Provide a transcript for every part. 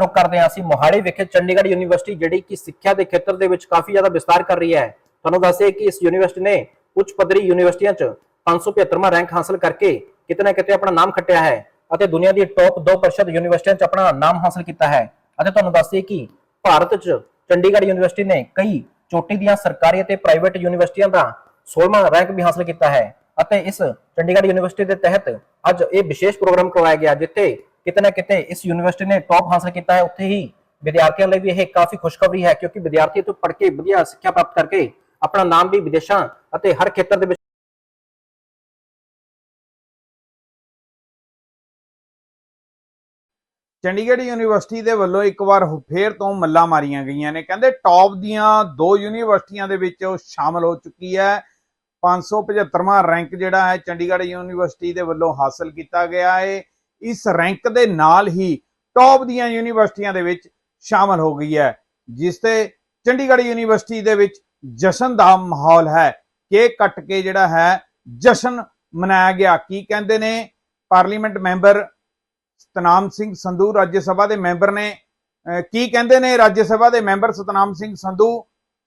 ਰੁਕ ਕਰਦੇ ਹਾਂ। ਅਸੀਂ ਮੋਹਾਲੀ ਵਿਖੇ ਚੰਡੀਗੜ੍ਹ ਯੂਨੀਵਰਸਿਟੀ ਜਿਹੜੀ ਕਿ ਸਿੱਖਿਆ ਦੇ ਖੇਤਰ ਦੇ ਵਿੱਚ ਕਾਫੀ ਜ਼ਿਆਦਾ ਵਿਸਤਾਰ ਕਰ ਰਹੀ ਹੈ। ਤੁਹਾਨੂੰ ਦੱਸੇ ਕਿ ਇਸ ਯੂਨੀਵਰਸਿਟੀ ਨੇ ਉੱਚ ਪੱਧਰੀ ਯੂਨੀਵਰਸਿਟੀਆਂ 'ਚ 575ਵਾਂ ਰੈਂਕ ਹਾਸਲ ਕਰਕੇ ਕਿਤੇ ਨਾ ਕਿਤੇ ਆਪਣਾ ਨਾਮ ਖੱਟਿਆ ਹੈ ਅਤੇ ਦੁਨੀਆ ਦੀ ਟੌਪ 2% ਯੂਨੀਵਰਸਿਟੀਆਂ 'ਚ ਆਪਣਾ ਨਾਮ ਹਾਸਲ ਕੀਤਾ ਹੈ। ਅਤੇ ਤੁਹਾਨੂੰ ਦੱਸਦੇ ਕਿ ਭਾਰਤ 'ਚ ਚੰਡੀਗੜ੍ਹ ਯੂਨੀਵਰਸਿਟੀ ਨੇ ਕਈ ਚੋਟੀ ਦੀਆਂ ਸਰਕਾਰੀ ਅਤੇ ਪ੍ਰਾਈਵੇਟ ਯੂਨੀਵਰਸਿਟੀਆਂ ਦਾ 16ਵਾਂ ਰੈਂਕ ਵੀ ਹਾਸਲ ਕੀਤਾ ਹੈ। ਅਤੇ ਇਸ ਚੰਡੀਗੜ੍ਹ ਯੂਨੀਵਰਸਿਟੀ ਦੇ ਤਹਿਤ ਅੱਜ ਇਹ ਵਿਸ਼ੇਸ਼ ਪ੍ਰੋਗਰਾਮ ਕਰਵਾਇਆ ਗਿਆ, ਜਿੱਥੇ ਕਿਤੇ ਨਾ ਕਿਤੇ ਇਸ ਯੂਨੀਵਰਸਿਟੀ ਨੇ ਟੌਪ ਹਾਸਲ ਕੀਤਾ ਹੈ, ਉੱਥੇ ਹੀ ਵਿਦਿਆਰਥੀਆਂ ਲਈ ਵੀ ਇਹ ਕਾਫੀ ਖੁਸ਼ਖਬਰੀ ਹੈ, ਕਿਉਂਕਿ ਵਿਦਿਆਰਥੀ ਇੱਥੋਂ ਪੜ੍ਹ ਕੇ ਵਧੀਆ ਸਿੱਖਿਆ ਪ੍ਰਾਪਤ ਕਰਕੇ ਆਪਣਾ ਨਾਮ ਵੀ ਵਿਦੇਸ਼ਾਂ ਅਤੇ ਹਰ ਖੇਤਰ ਦੇ ਵਿੱਚ ਚੰਡੀਗੜ੍ਹ ਯੂਨੀਵਰਸਿਟੀ ਦੇ ਵੱਲੋਂ ਇੱਕ ਵਾਰ ਫੇਰ ਤੋਂ ਮੱਲਾ ਮਾਰੀਆਂ ਗਈਆਂ ਨੇ। ਕਹਿੰਦੇ ਟੌਪ ਦੀਆਂ ਦੋ ਯੂਨੀਵਰਸਿਟੀਆਂ ਦੇ ਵਿੱਚ ਉਹ ਸ਼ਾਮਲ ਹੋ ਚੁੱਕੀ ਹੈ। 575ਵਾਂ ਰੈਂਕ ਜਿਹੜਾ ਹੈ, ਚੰਡੀਗੜ੍ਹ ਯੂਨੀਵਰਸਿਟੀ ਦੇ ਵੱਲੋਂ ਹਾਸਲ ਕੀਤਾ ਗਿਆ ਹੈ। ਇਸ ਰੈਂਕ ਦੇ ਨਾਲ ਹੀ ਟੌਪ ਦੀਆਂ ਯੂਨੀਵਰਸਿਟੀਆਂ ਦੇ ਵਿੱਚ ਸ਼ਾਮਲ ਹੋ ਗਈ ਹੈ, ਜਿਸ ਤੇ ਚੰਡੀਗੜ੍ਹ ਯੂਨੀਵਰਸਿਟੀ ਦੇ ਵਿੱਚ ਜਸ਼ਨ ਦਾ ਮਾਹੌਲ ਹੈ। ਕੇਕ ਕੱਟ ਕੇ ਜਿਹੜਾ ਹੈ, ਜਸ਼ਨ ਮਨਾਇਆ ਗਿਆ। ਕੀ ਕਹਿੰਦੇ ਨੇ? ਪਾਰਲੀਮੈਂਟ ਮੈਂਬਰ ਸਤਨਾਮ ਸਿੰਘ ਸੰਧੂ ਰਾਜ ਸਭਾ ਦੇ ਮੈਂਬਰ ਨੇ ਕੀ ਕਹਿੰਦੇ ਨੇ ਰਾਜ ਸਭਾ ਦੇ ਮੈਂਬਰ ਸਤਨਾਮ ਸਿੰਘ ਸੰਧੂ?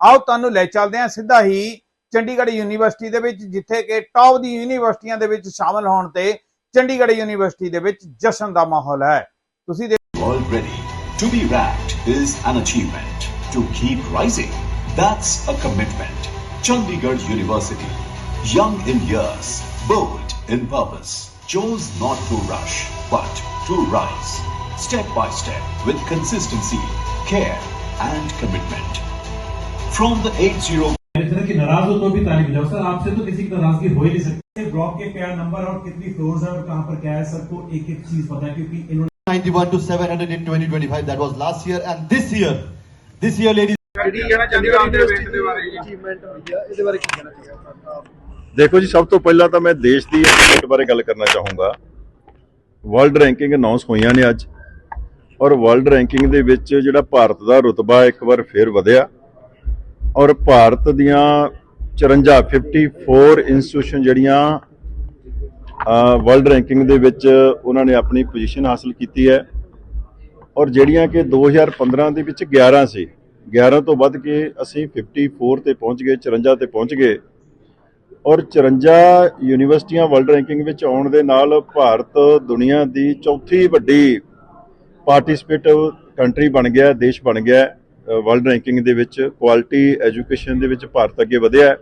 ਆਓ ਤੁਹਾਨੂੰ ਲੈ ਚੱਲਦੇ ਹਾਂ ਸਿੱਧਾ ਹੀ ਚੰਡੀਗੜ੍ਹ ਯੂਨੀਵਰਸਿਟੀ ਦੇ ਵਿੱਚ, ਜਿੱਥੇ ਕਿ ਟੌਪ ਦੀ ਯੂਨੀਵਰਸਿਟੀਆਂ ਦੇ ਵਿੱਚ ਸ਼ਾਮਲ ਹੋਣ ਤੇ ਚੰਡੀਗੜ੍ਹ ਯੂਨੀਵਰਸਿਟੀ ਦੇ ਵਿੱਚ ਜਸ਼ਨ ਦਾ ਮਾਹੌਲ ਹੈ ਤੁਸੀਂ ਦੇਖ- Already, to be ranked is an achievement. To keep rising, that's a commitment. Chandigarh University, young in years, bold in purpose, chose not to rush, but to rise. Step by step with consistency, care, and commitment. From the 80 इस तरह की नाराज हो तो भी तारीफ जाओ sir आपसे तो किसी की नाराजगी हो ही नहीं सकती ब्लॉक के क्या नंबर और कितनी फ्लोर्स है और कहाँ पर क्या है सबको एक एक चीज पता है क्योंकि इन्होंने 91 to 700 in 2025 that was last year and this year this year ladies ਦੇਖੋ ਜੀ ਸਭ ਤੋਂ ਪਹਿਲਾਂ ਤਾਂ ਮੈਂ ਦੇਸ਼ ਦੀ ਅਚੀਵਮੈਂਟ ਬਾਰੇ ਗੱਲ ਕਰਨਾ ਚਾਹੂੰਗਾ ਵਰਲਡ ਰੈਂਕਿੰਗ ਅਨਾਉਂਸ ਹੋਈਆਂ ਨੇ ਅੱਜ ਔਰ ਵਰਲਡ ਰੈਂਕਿੰਗ ਦੇ ਵਿੱਚ ਜਿਹੜਾ ਭਾਰਤ ਦਾ ਰੁਤਬਾ ਇੱਕ ਵਾਰ ਫੇਰ ਵਧਿਆ ਔਰ ਭਾਰਤ ਦੀਆਂ 54 54 ਇੰਸਟੀਟਿਊਸ਼ਨ ਜਿਹੜੀਆਂ ਵਰਲਡ ਰੈਂਕਿੰਗ ਦੇ ਵਿੱਚ ਉਹਨਾਂ ਨੇ ਆਪਣੀ ਪੋਜੀਸ਼ਨ ਹਾਸਲ ਕੀਤੀ ਹੈ। ਔਰ ਜਿਹੜੀਆਂ ਕਿ 2015 ਦੇ ਵਿੱਚ 11 ਸੀ 11 ਤੋਂ ਵੱਧ ਕੇ ਅਸੀਂ 54 ਤੇ ਪਹੁੰਚ ਗਏ 54 ਤੇ ਪਹੁੰਚ ਗਏ। ਔਰ 54 ਯੂਨੀਵਰਸਿਟੀਆਂ ਵਰਲਡ ਰੈਂਕਿੰਗ ਵਿੱਚ ਆਉਣ ਦੇ ਨਾਲ ਭਾਰਤ ਦੁਨੀਆ ਦੀ ਚੌਥੀ ਵੱਡੀ ਪਾਰਟਿਸਿਪੇਟਿਵ ਕੰਟਰੀ ਬਣ ਗਿਆ, ਦੇਸ਼ ਬਣ ਗਿਆ। ਵਰਲਡ ਰੈਂਕਿੰਗ ਦੇ ਵਿੱਚ ਕੁਆਲਿਟੀ ਐਜੂਕੇਸ਼ਨ ਦੇ ਵਿੱਚ ਭਾਰਤ ਅੱਗੇ ਵਧਿਆ ਹੈ।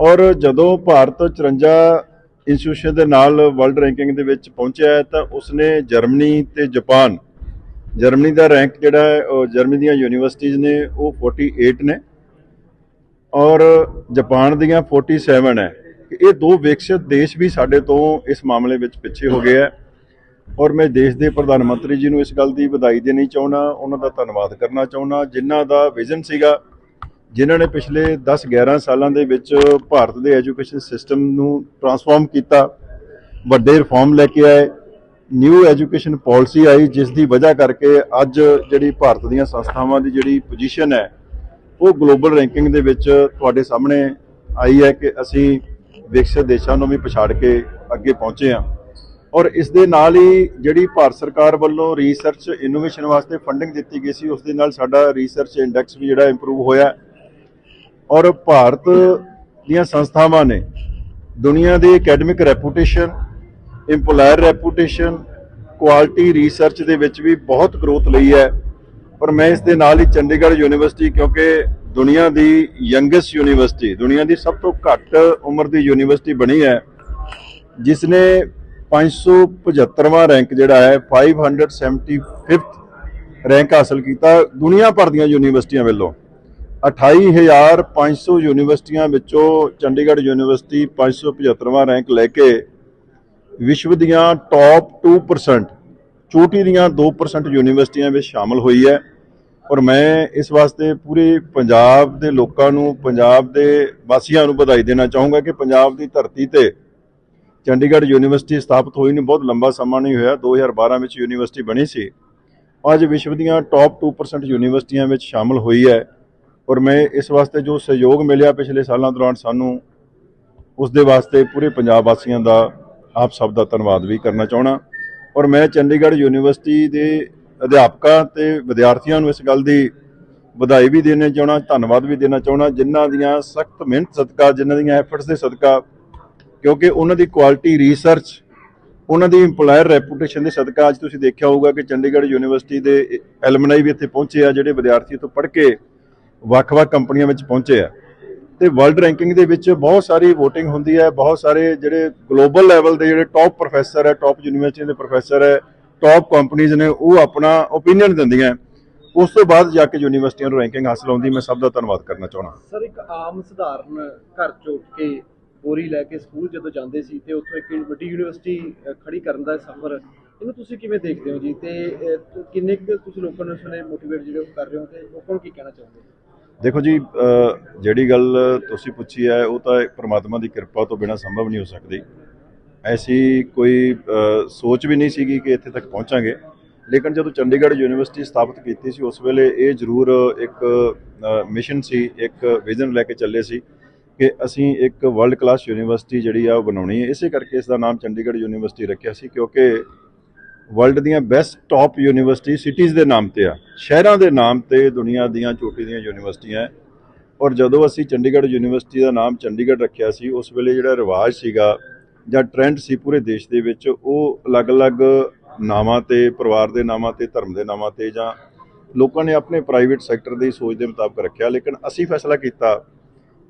ਔਰ ਜਦੋਂ ਭਾਰਤ 54 ਇੰਸਟੀਟਿਊਸ਼ਨ ਦੇ ਨਾਲ ਵਰਲਡ ਰੈਂਕਿੰਗ ਦੇ ਵਿੱਚ ਪਹੁੰਚਿਆ ਤਾਂ ਉਸਨੇ ਜਰਮਨੀ ਤੇ ਜਾਪਾਨ, ਜਰਮਨੀ ਦਾ ਰੈਂਕ ਜਿਹੜਾ ਹੈ, ਉਹ ਜਰਮਨੀ ਦੀਆਂ ਯੂਨੀਵਰਸਿਟੀਆਂ ਨੇ, ਉਹ 48 ਨੇ। ਔਰ ਜਾਪਾਨ ਦੀਆਂ 47 ਹੈ। ਇਹ ਦੋ ਵਿਕਸਿਤ ਦੇਸ਼ ਵੀ ਸਾਡੇ ਤੋਂ ਇਸ ਮਾਮਲੇ ਵਿੱਚ ਪਿੱਛੇ ਹੋ ਗਏ ਹੈ। ਔਰ ਮੈਂ ਦੇਸ਼ ਦੇ ਪ੍ਰਧਾਨ ਮੰਤਰੀ ਜੀ ਨੂੰ ਇਸ ਗੱਲ ਦੀ ਵਧਾਈ ਦੇਣੀ ਚਾਹੁੰਦਾ, ਉਹਨਾਂ ਦਾ ਧੰਨਵਾਦ ਕਰਨਾ ਚਾਹੁੰਦਾ, ਜਿਨ੍ਹਾਂ ਦਾ ਵਿਜ਼ਨ ਸੀਗਾ, ਜਿਨ੍ਹਾਂ ਨੇ ਪਿਛਲੇ 10-11 ਸਾਲਾਂ ਦੇ ਵਿੱਚ ਭਾਰਤ ਦੇ ਐਜੂਕੇਸ਼ਨ ਸਿਸਟਮ ਨੂੰ ਟਰਾਂਸਫਾਰਮ ਕੀਤਾ, ਵੱਡੇ ਰਿਫਾਰਮ ਲੈ ਕੇ ਆਏ ਨਿਊ ਐਜੂਕੇਸ਼ਨ ਪਾਲਿਸੀ ਆਈ, ਜਿਸ ਦੀ ਵਜ੍ਹਾ ਕਰਕੇ ਅੱਜ ਜਿਹੜੀ ਭਾਰਤ ਦੀਆਂ ਸੰਸਥਾਵਾਂ ਦੀ ਜਿਹੜੀ ਪੋਜੀਸ਼ਨ ਹੈ, ਉਹ ਗਲੋਬਲ ਰੈਂਕਿੰਗ ਦੇ ਵਿੱਚ ਤੁਹਾਡੇ ਸਾਹਮਣੇ ਆਈ ਹੈ ਕਿ ਅਸੀਂ ਵਿਕਸਿਤ ਦੇਸ਼ਾਂ ਨੂੰ ਵੀ ਪਛਾੜ ਕੇ ਅੱਗੇ ਪਹੁੰਚੇ ਹਾਂ। ਔਰ ਇਸ ਦੇ ਨਾਲ ਹੀ ਜਿਹੜੀ ਭਾਰਤ ਸਰਕਾਰ ਵੱਲੋਂ ਰਿਸਰਚ ਇਨੋਵੇਸ਼ਨ ਵਾਸਤੇ ਫੰਡਿੰਗ ਦਿੱਤੀ ਗਈ ਸੀ, ਉਸ ਦੇ ਨਾਲ ਸਾਡਾ ਰਿਸਰਚ ਇੰਡੈਕਸ ਵੀ ਜਿਹੜਾ ਇੰਪਰੂਵ ਹੋਇਆ ਔਰ ਭਾਰਤ ਦੀਆਂ ਸੰਸਥਾਵਾਂ ਨੇ ਦੁਨੀਆ ਦੀ academic reputation employer reputation quality research ਦੇ ਵਿੱਚ ਵੀ ਬਹੁਤ ਗਰੋਥ ਲਈ ਹੈ। ਔਰ ਮੈਂ ਇਸ ਦੇ ਨਾਲ ਹੀ ਚੰਡੀਗੜ੍ਹ ਯੂਨੀਵਰਸਿਟੀ, ਕਿਉਂਕਿ ਦੁਨੀਆ ਦੀ ਯੰਗੈਸਟ ਯੂਨੀਵਰਸਿਟੀ, ਦੁਨੀਆ ਦੀ ਸਭ ਤੋਂ ਘੱਟ ਉਮਰ ਦੀ ਯੂਨੀਵਰਸਿਟੀ ਬਣੀ ਹੈ, ਜਿਸ ਨੇ 575ਵਾਂ ਰੈਂਕ ਜਿਹੜਾ ਹੈ 575th ਰੈਂਕ ਹਾਸਲ ਕੀਤਾ ਦੁਨੀਆ ਭਰ ਦੀਆਂ ਯੂਨੀਵਰਸਿਟੀਆਂ ਵੱਲੋਂ। 28500 ਯੂਨੀਵਰਸਿਟੀਆਂ ਵਿੱਚੋਂ ਚੰਡੀਗੜ੍ਹ ਯੂਨੀਵਰਸਿਟੀ 575ਵਾਂ ਰੈਂਕ ਲੈ ਕੇ ਵਿਸ਼ਵ ਦੀਆਂ ਟੌਪ 2% ਚੋਟੀ ਦੀਆਂ 2% ਯੂਨੀਵਰਸਿਟੀਆਂ ਵਿੱਚ ਸ਼ਾਮਲ ਹੋਈ ਹੈ। ਔਰ ਮੈਂ ਇਸ ਵਾਸਤੇ ਪੂਰੇ ਪੰਜਾਬ ਦੇ ਲੋਕਾਂ ਨੂੰ, ਪੰਜਾਬ ਦੇ ਵਾਸੀਆਂ ਨੂੰ ਵਧਾਈ ਦੇਣਾ ਚਾਹੂੰਗਾ ਕਿ ਪੰਜਾਬ ਦੀ ਧਰਤੀ ਤੇ ਚੰਡੀਗੜ੍ਹ ਯੂਨੀਵਰਸਿਟੀ ਸਥਾਪਿਤ ਹੋਈ ਨੂੰ ਬਹੁਤ ਲੰਬਾ ਸਮਾਂ ਨਹੀਂ ਹੋਇਆ। 2012 ਵਿੱਚ ਯੂਨੀਵਰਸਿਟੀ ਬਣੀ ਸੀ। ਅੱਜ ਵਿਸ਼ਵ ਦੀਆਂ ਟੌਪ 2% ਯੂਨੀਵਰਸਿਟੀਆਂ ਵਿੱਚ ਸ਼ਾਮਲ ਹੋਈ ਹੈ। ਔਰ ਮੈਂ ਇਸ ਵਾਸਤੇ ਜੋ ਸਹਿਯੋਗ ਮਿਲਿਆ ਪਿਛਲੇ ਸਾਲਾਂ ਦੌਰਾਨ, ਸਾਨੂੰ ਉਸ ਦੇ ਵਾਸਤੇ ਪੂਰੇ ਪੰਜਾਬ ਵਾਸੀਆਂ ਦਾ ਆਪ ਸਭ ਦਾ ਧੰਨਵਾਦ ਵੀ ਕਰਨਾ ਚਾਹਣਾ ਔਰ ਮੈਂ ਚੰਡੀਗੜ੍ਹ ਯੂਨੀਵਰਸਿਟੀ ਦੇ ਅਧਿਆਪਕਾਂ ਤੇ ਵਿਦਿਆਰਥੀਆਂ ਨੂੰ ਇਸ ਗੱਲ ਦੀ ਵਧਾਈ ਵੀ ਦੇਣਾ ਚਾਹਣਾ ਧੰਨਵਾਦ ਵੀ ਦੇਣਾ ਚਾਹਣਾ ਜਿਨ੍ਹਾਂ ਦੀਆਂ ਸਖਤ ਮਿਹਨਤ ਸਦਕਾ, ਜਿਨ੍ਹਾਂ ਦੀਆਂ ਐਫਰਟਸ ਦੇ ਸਦਕਾ ਕਿਉਂਕਿ ਉਹਨਾਂ ਦੀ ਕੁਆਲਿਟੀ ਰਿਸਰਚ ਉਹਨਾਂ ਦੀ EMPLOYER ਰੈਪੂਟੇਸ਼ਨ ਦੇ ਸਦਕਾ ਅੱਜ ਤੁਸੀਂ ਦੇਖਿਆ ਹੋਊਗਾ ਕਿ ਚੰਡੀਗੜ੍ਹ ਯੂਨੀਵਰਸਿਟੀ ਦੇ ਐਲਮਨਾਈ ਵੀ ਇੱਥੇ ਪਹੁੰਚੇ ਆ, ਜਿਹੜੇ ਵਿਦਿਆਰਥੀ ਤੋਂ ਪੜ੍ਹ ਕੇ ਵੱਖ-ਵੱਖ ਕੰਪਨੀਆਂ ਵਿੱਚ ਪਹੁੰਚੇ ਆ। ਤੇ ਵਰਲਡ ਰੈਂਕਿੰਗ ਦੇ ਵਿੱਚ ਬਹੁਤ ਸਾਰੀ VOTING ਹੁੰਦੀ ਹੈ, ਬਹੁਤ ਸਾਰੇ ਜਿਹੜੇ ਗਲੋਬਲ ਲੈਵਲ ਦੇ ਜਿਹੜੇ ਟੌਪ ਪ੍ਰੋਫੈਸਰ ਹੈ ਟੌਪ ਯੂਨੀਵਰਸਿਟੀਆਂ ਦੇ ਪ੍ਰੋਫੈਸਰ ਹੈ ਟੌਪ ਕੰਪਨੀਆਂ ਨੇ ਉਹ ਆਪਣਾ ਓਪੀਨੀਅਨ ਦਿੰਦੀਆਂ ਉਸ ਤੋਂ ਬਾਅਦ ਜਾ ਕੇ ਯੂਨੀਵਰਸਿਟੀਆਂ ਨੂੰ ਰੈਂਕਿੰਗ ਹਾਸਲ ਆਉਂਦੀ, ਮੈਂ ਸਭ ਦਾ ਧੰਨਵਾਦ ਕਰਨਾ ਚਾਹੁੰਦਾ। ਸਰ, ਇੱਕ ਆਮ ਸਧਾਰਨ ਘਰ ਚੋਂ ਕੇ ਬੋਰੀ ਲੈ ਕੇ ਸਕੂਲ ਜਦੋਂ ਜਾਂਦੇ ਸੀ ਤੇ ਉੱਥੋਂ ਇੱਕ ਵੱਡੀ ਯੂਨੀਵਰਸਿਟੀ ਖੜੀ ਕਰਨ ਦਾ ਸਫ਼ਰ। ਇਹਨੂੰ ਤੁਸੀਂ ਕਿਵੇਂ ਦੇਖਦੇ ਹੋ ਜੀ? ਤੇ ਕਿੰਨੇ ਕੁ ਤੁਸੀਂ ਲੋਕਾਂ ਨੂੰ ਇਸ ਮੋਟੀਵੇਟ ਜਿਹੜੇ ਕਰ ਰਹੇ ਹੋ ਤੇ ਲੋਕਾਂ ਨੂੰ ਕੀ ਕਹਿਣਾ ਚਾਹੁੰਦੇ? ਹੋ ਦੇਖੋ ਜੀ ਜਿਹੜੀ ਗੱਲ ਤੁਸੀਂ ਪੁੱਛੀ ਹੈ, ਉਹ ਤਾਂ ਪ੍ਰਮਾਤਮਾ ਦੀ ਕਿਰਪਾ ਤੋਂ ਬਿਨਾਂ ਸੰਭਵ ਨਹੀਂ ਹੋ ਸਕਦੀ। ਐਸੀ ਕੋਈ ਸੋਚ ਵੀ ਨਹੀਂ ਸੀਗੀ ਕਿ ਇੱਥੇ ਤੱਕ ਪਹੁੰਚਾਂਗੇ। ਲੇਕਿਨ ਜਦੋਂ ਚੰਡੀਗੜ੍ਹ ਯੂਨੀਵਰਸਿਟੀ ਸਥਾਪਿਤ ਕੀਤੀ ਸੀ, ਉਸ ਵੇਲੇ ਇਹ ਜ਼ਰੂਰ ਇੱਕ ਮਿਸ਼ਨ ਸੀ, ਇੱਕ ਵਿਜ਼ਨ ਲੈ ਕੇ ਚੱਲੇ ਸੀ। ਕਿ ਅਸੀਂ ਇੱਕ ਵਰਲਡ ਕਲਾਸ ਯੂਨੀਵਰਸਿਟੀ ਜਿਹੜੀ ਆ ਉਹ ਬਣਾਉਣੀ ਹੈ। ਇਸੇ ਕਰਕੇ ਇਸ ਦਾ ਨਾਮ ਚੰਡੀਗੜ੍ਹ ਯੂਨੀਵਰਸਿਟੀ ਰੱਖਿਆ ਸੀ ਕਿਉਂਕਿ ਵਰਲਡ ਦੀਆਂ ਬੈਸਟ ਟਾਪ ਯੂਨੀਵਰਸਿਟੀ ਸਿਟੀਜ਼ ਦੇ ਨਾਮ ਤੇ ਆ। ਸ਼ਹਿਰਾਂ ਦੇ ਨਾਮ ਤੇ ਦੁਨੀਆ ਦੀਆਂ ਚੋਟੀ ਦੀਆਂ ਯੂਨੀਵਰਸਿਟੀਆਂ ਔਰ ਜਦੋਂ ਅਸੀਂ ਚੰਡੀਗੜ੍ਹ ਯੂਨੀਵਰਸਿਟੀ ਦਾ ਨਾਮ ਚੰਡੀਗੜ੍ਹ ਰੱਖਿਆ ਸੀ, ਉਸ ਵੇਲੇ ਜਿਹੜਾ ਰਿਵਾਜ ਸੀਗਾ ਜਾਂ ਟ੍ਰੈਂਡ ਸੀ ਪੂਰੇ ਦੇਸ਼ ਦੇ ਵਿੱਚ, ਉਹ ਅਲੱਗ-ਅਲੱਗ ਨਾਵਾਂ ਤੇ, ਪਰਿਵਾਰ ਦੇ ਨਾਵਾਂ ਤੇ, ਧਰਮ ਦੇ ਨਾਵਾਂ ਤੇ ਜਾਂ ਲੋਕਾਂ ਨੇ ਆਪਣੇ ਪ੍ਰਾਈਵੇਟ ਸੈਕਟਰ ਦੀ ਸੋਚ ਦੇ ਮੁਤਾਬਕ ਰੱਖਿਆ। ਲੇਕਿਨ ਅਸੀਂ ਫੈਸਲਾ ਕੀਤਾ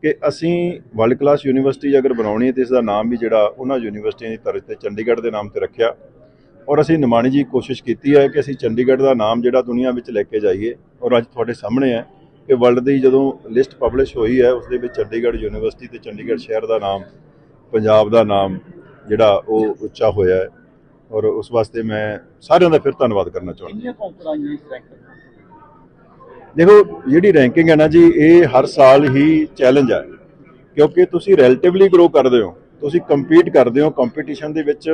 ਕਿ ਅਸੀਂ ਵਰਲਡ ਕਲਾਸ ਯੂਨੀਵਰਸਿਟੀ ਅਗਰ ਬਣਾਉਣੀ ਹੈ ਤੇ ਇਸ ਦਾ ਨਾਮ ਵੀ ਜਿਹੜਾ ਉਹਨਾਂ ਯੂਨੀਵਰਸਿਟੀਆਂ ਦੀ ਤਰਜ਼ ਤੇ ਚੰਡੀਗੜ੍ਹ ਦੇ ਨਾਮ ਤੇ ਰੱਖਿਆ। ਔਰ ਅਸੀਂ ਨਿਮਾਣੀ ਜੀ ਕੋਸ਼ਿਸ਼ ਕੀਤੀ ਹੈ ਕਿ ਅਸੀਂ ਚੰਡੀਗੜ੍ਹ ਦਾ ਨਾਮ ਜਿਹੜਾ ਦੁਨੀਆ ਵਿੱਚ ਲੈ ਕੇ ਜਾਈਏ। ਔਰ ਅੱਜ ਤੁਹਾਡੇ ਸਾਹਮਣੇ ਹੈ ਕਿ ਵਰਲਡ ਦੀ ਜਦੋਂ ਲਿਸਟ ਪਬਲਿਸ਼ ਹੋਈ ਹੈ, ਉਸ ਦੇ ਵਿੱਚ ਚੰਡੀਗੜ੍ਹ ਯੂਨੀਵਰਸਿਟੀ ਤੇ ਚੰਡੀਗੜ੍ਹ ਸ਼ਹਿਰ ਦਾ ਨਾਮ, ਪੰਜਾਬ ਦਾ ਨਾਮ ਜਿਹੜਾ ਉਹ ਉੱਚਾ ਹੋਇਆ ਹੈ। ਔਰ ਉਸ ਵਾਸਤੇ ਮੈਂ ਸਾਰਿਆਂ ਦਾ ਫਿਰ ਧੰਨਵਾਦ ਕਰਨਾ ਚਾਹੁੰਦਾ ਕਿੰਨੀਆਂ ਦੇਖੋ, ਜਿਹੜੀ ਰੈਂਕਿੰਗ ਹੈ ਨਾ ਜੀ, ਇਹ ਹਰ ਸਾਲ ਹੀ ਚੈਲੰਜ ਹੈ। ਕਿਉਂਕਿ ਤੁਸੀਂ ਰਿਲੇਟਿਵਲੀ ਗਰੋ ਕਰਦੇ ਹੋ, ਤੁਸੀਂ ਕੰਪੀਟ ਕਰਦੇ ਹੋ ਕੰਪੀਟੀਸ਼ਨ ਦੇ ਵਿੱਚ